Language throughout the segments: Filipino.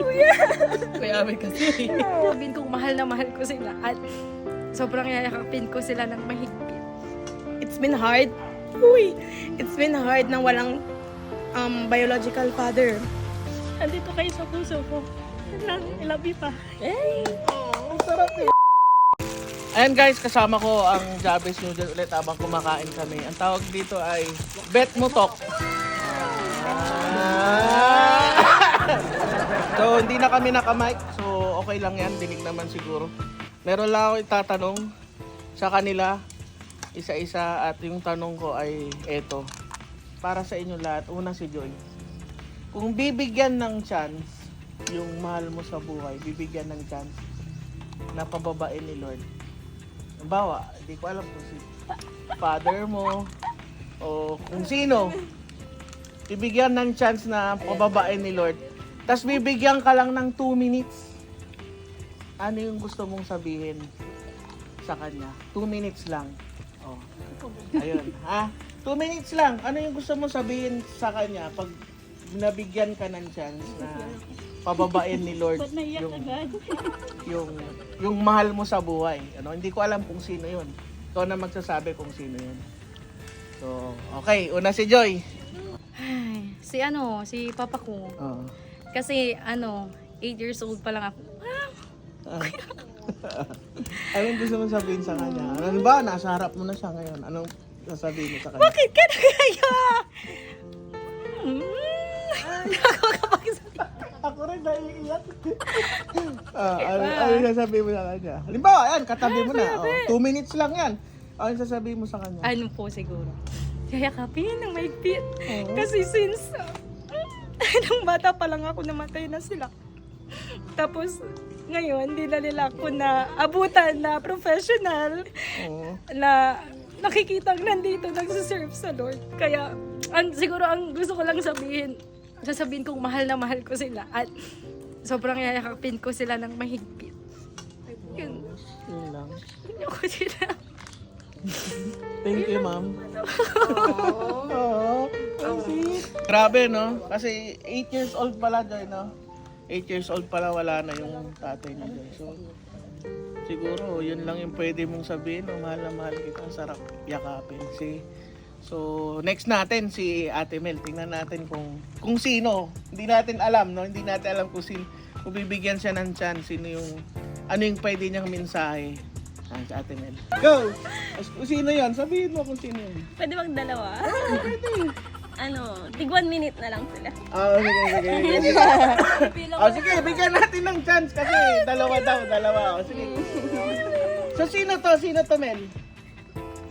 Kuya! Kuya Abel kasi. Sabihin kong mahal na mahal ko sila at sobrang yayakapin ko sila ng mahigpit. It's been hard. Uy, it's been hard na walang um, biological father. Andito kayo sa puso ko. I love you pa. Ayan guys, kasama ko ang Jabez Noodle ulit habang kumakain kami. Ang tawag dito ay Bet Mo Talk. Ah. So, hindi na kami nakamike. So, okay lang yan. Dinig naman siguro. Meron lang ako itatanong sa kanila. Isa-isa. At yung tanong ko ay eto. Para sa inyo lahat. Una si Joy. Kung bibigyan ng chance yung mahal mo sa buhay, bibigyan ng chance na pababain ni Lord. Halimbawa, hindi ko alam kung si father mo o kung sino. Bibigyan ng chance na pababain ni Lord. Tapos bibigyan ka lang ng 2 minutes. Ano yung gusto mong sabihin sa kanya? 2 minutes lang. Oh. Ayun, ha? 2 minutes lang. Ano yung gusto mong sabihin sa kanya pag nabigyan ka ng chance na pababain ni Lord yung yung yung mahal mo sa buhay. Ano, hindi ko alam kung sino 'yun. Ikaw na magsasabi kung sino 'yun. So, okay, una si Joy. Ay, si ano, si papa ko. Oo. Kasi ano, 8 years old pa lang ako. Anong gusto mo sabihin sa kanya? Ano ba, nasa harap mo na siya ngayon. Anong sasabihin mo sa kanya? Bakit ka na kaya? Ako kapag Ako rin naiiyak. ah, ano, ano sasabihin mo sa kanya? Halimbawa, yan, katabi mo na. Oh, two minutes lang yan. Ano sasabihin mo sa kanya? ano po siguro? Yayakapin ng mahigpit. Kasi since nung bata pa lang ako namatay na sila. Tapos ngayon, hindi na nila ako na abutan na professional Oo. na nakikita nandito nagsiserve sa Lord. Kaya ang, siguro ang gusto ko lang sabihin, sasabihin kong mahal na mahal ko sila at sobrang yayakapin ko sila ng mahigpit. Yun. Yun lang. Hindi ko sila. Thank you, ma'am. Oo. Grabe, no? Kasi 8 years old pala, Joy, no? 8 years old pala wala na yung tatay ni Joy. So, siguro, yun lang yung pwede mong sabihin. No? Mahal na mahal kita. Sarap yakapin. Si, so, next natin, si Ate Mel. Tingnan natin kung, kung sino. Hindi natin alam, no? Hindi natin alam kung sino. Kung bibigyan siya ng chance, sino yung, ano yung pwede niyang mensahe. Ah, si Ate Mel. Go! Kung sino yon Sabihin mo kung sino yun. Pwede bang dalawa? Ano, tig one minute na lang sila. Ah, sige, sige. sige. oh, sige, bigyan natin ng chance kasi dalawa daw, dalawa. Oh, sige. So, sino to? Sino to, Mel?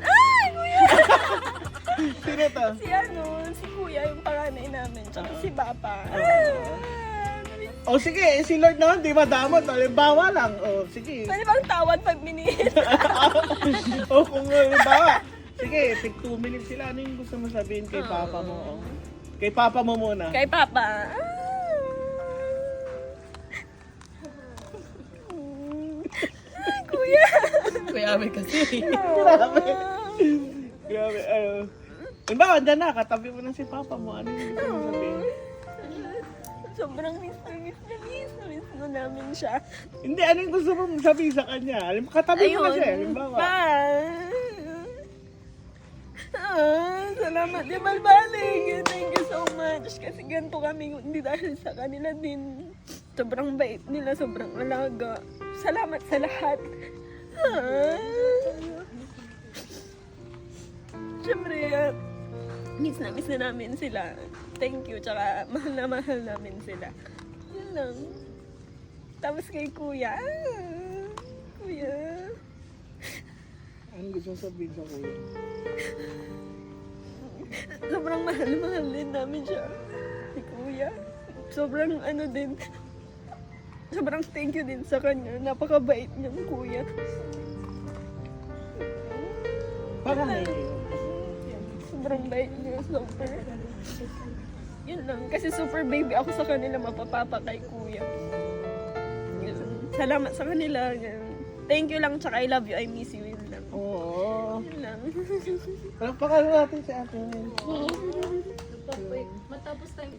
Ay, kuya! Sino to? si ano, si kuya yung panganay namin, tsaka si papa. Oh, sige, eh, si Lord naman, di madamot. Halimbawa lang. Oh, sige. Pwede bang tawad pag minute? oh, kung halimbawa. Sige, take two minutes sila. Ano yung gusto mo sabihin kay Papa mo? Oh? Kay Papa mo muna. Kay papa. kuya! Kuya Abel kasi. Grabe. Grabe. Ano. Halimbawa, andyan na. Katabi mo na si Papa mo. Ano yung gusto mo sabihin? Sobrang miss na miss na miss na miss na namin siya. Hindi, ano yung gusto mong sabihin sa kanya? Alam, katabi mo na siya. Halimbawa. Pa! Ah, salamat di balbalik. Thank you so much. Kasi ganito kami, hindi dahil sa kanila din. Sobrang bait nila, sobrang alaga. Salamat sa lahat. Ah. Siyempre, miss na miss na namin sila. Thank you, tsaka mahal na mahal namin sila. Yun lang. Tapos kay kuya. Kuya. Ano gusto mong sabihin sa kuya? Sobrang mahal-mahal din namin siya. Si Kuya. Sobrang ano din. Sobrang thank you din sa kanya. Napakabait niyang kuya. Parang. Sobrang bait niya. Super. Yun lang. Kasi super baby ako sa kanila. Mapapapa kay kuya. Yun. Salamat sa kanila. Yun. Thank you lang. Tsaka I love you. I miss you. Oo. Yun lang. Palakpakan natin si Ate Mel. Matapos tayo.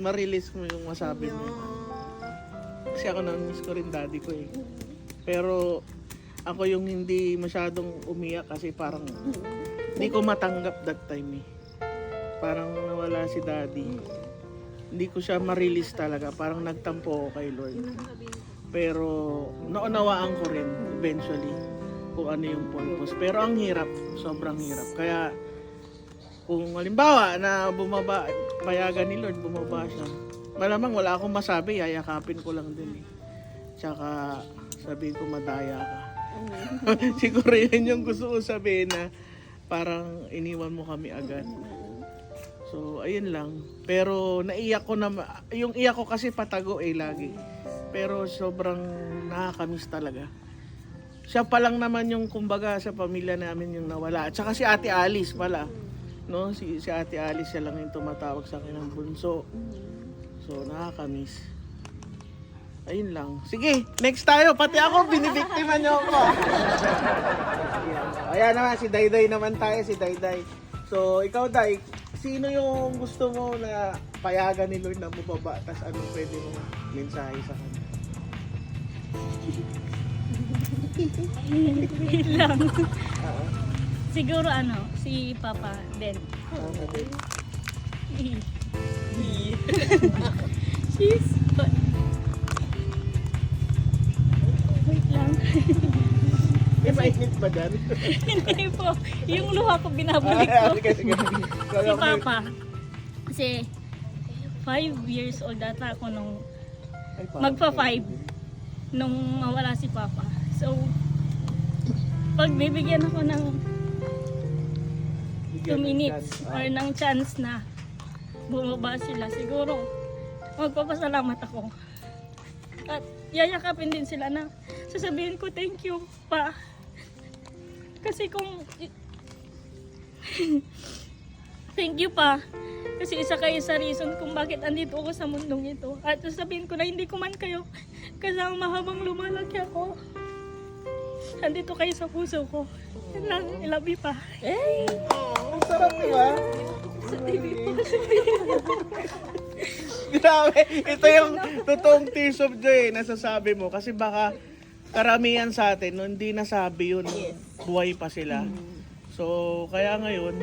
ma-release mo yung masabi mo. Kasi ako na-miss ko rin daddy ko eh. Pero ako yung hindi masyadong umiyak kasi parang hindi ko matanggap that time eh. Parang nawala si daddy. Hindi ko siya ma-release talaga. Parang nagtampo ako kay Lord. Pero naunawaan ko rin eventually kung ano yung purpose. Pero ang hirap, sobrang hirap. Kaya kung halimbawa na bumaba, payagan ni Lord, bumaba siya. Malamang wala akong masabi, yayakapin ko lang din eh. Tsaka sabihin ko madaya ka. Siguro yun yung gusto ko sabihin na parang iniwan mo kami agad. So, ayun lang. Pero naiyak ko na, yung iyak ko kasi patago eh lagi. Pero sobrang nakakamiss talaga. Siya pa lang naman yung kumbaga sa pamilya namin yung nawala. At saka si Ate Alice pala. No, si, si Ate Alice siya lang yung tumatawag sa akin ng bunso. So, nakakamiss. Ayun lang. Sige, next tayo. Pati ako, binibiktima niyo ako. Ayan. Naman, si Dayday naman tayo, si Dayday. So, ikaw, Day, sino yung gusto mo na payagan ni Lord na bumaba? Tapos ano pwede mo mensahe sa kanya? Wait lang. Siguro ano, si Papa Ben. She's... Wait lang. May mainit ba dyan? Hindi po. Yung luha ko binabalik ko. Sige. si Papa. Kasi, five years old ata ako nung magpa five nung mawala si Papa. So, pag bibigyan ako ng 2 minutes or ng chance na bumaba sila, siguro magpapasalamat ako. At yayakapin din sila na sasabihin ko thank you pa. Kasi kung thank you pa. Kasi isa kayo sa reason kung bakit andito ako sa mundong ito. At sasabihin ko na hindi ko man kayo kasama habang lumalaki ako. Andito kayo sa puso ko. Yan lang, I love you pa. Oh, ang sarap, di ba? Grabe, ito yung totoong tears of joy na nasasabi mo. Kasi baka karamihan sa atin, no, hindi nasabi yun, buhay pa sila. So, kaya ngayon,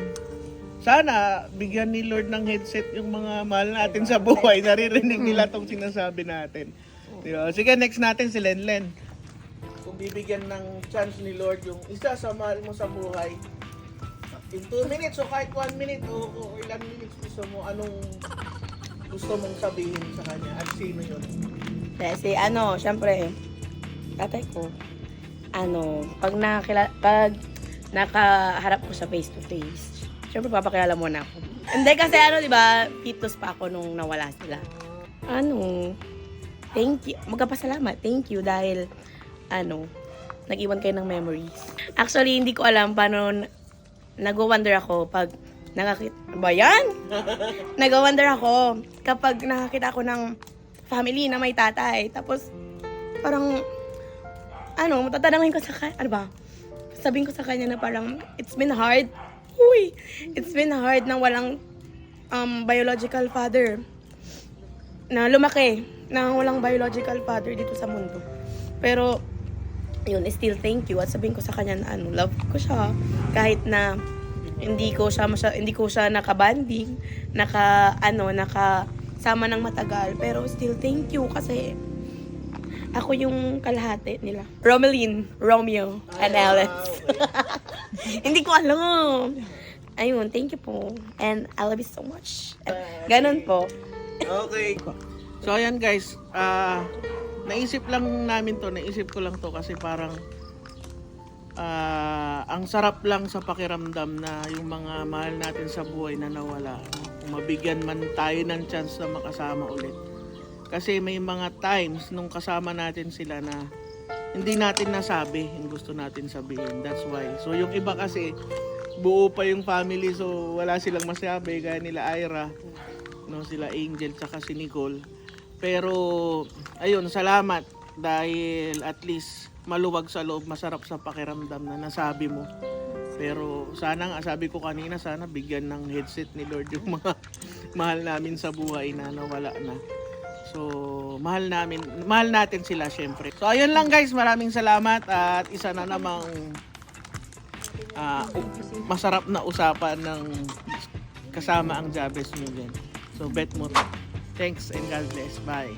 sana bigyan ni Lord ng headset yung mga mahal natin sa buhay. Naririnig nila tong sinasabi natin. Di ba? Sige, next natin si Lenlen. Kung bibigyan ng chance ni Lord yung isa sa mahal mo sa buhay, in 2 minutes o kahit 1 minute o, o ilang minutes gusto mo, anong gusto mong sabihin sa kanya at sino yun? Kasi ano, syempre, tatay ko, ano, pag nakakila, pag nakaharap ko sa face to face, syempre papakilala mo na ako. Hindi kasi ano, di ba, fetus pa ako nung nawala sila. Ano, thank you, magkapasalamat, thank you dahil, ano, nag-iwan kayo ng memories. Actually, hindi ko alam paano, nag-wonder ako pag nakakita, ba yan? nag-wonder ako kapag nakakita ako ng family na may tatay. Tapos, parang, ano, matatanangin ko sa kanya, ano ba? Sabihin ko sa kanya na parang, it's been hard. Uy, it's been hard na walang um, biological father. Na lumaki, na walang biological father dito sa mundo. Pero, yun, still thank you. At sabihin ko sa kanya na ano, love ko siya. Kahit na hindi ko siya masya, hindi ko siya nakabanding, naka ano, naka sama ng matagal, pero still thank you kasi ako yung kalahati nila. Romeline, Romeo, and Alice. hindi ko alam. Ayun, thank you po. And I love you so much. And Ganon po. Okay. So ayan guys, ah naisip lang namin to, naisip ko lang to kasi parang ah ang sarap lang sa pakiramdam na yung mga mahal natin sa buhay na nawala. Mabigyan man tayo ng chance na makasama ulit. Kasi may mga times nung kasama natin sila na hindi natin nasabi yung gusto natin sabihin. That's why. So yung iba kasi buo pa yung family so wala silang masabi gaya nila Ira no sila Angel tsaka si Nicole pero ayun salamat dahil at least maluwag sa loob masarap sa pakiramdam na nasabi mo pero sana nga sabi ko kanina sana bigyan ng headset ni Lord yung mga mahal namin sa buhay na nawala na. So, mahal namin, mahal natin sila syempre. So, ayun lang guys, maraming salamat at isa na namang ah, u- masarap na usapan ng kasama ang Jabez Mugen. So, bet mo. Thanks and God bless. Bye.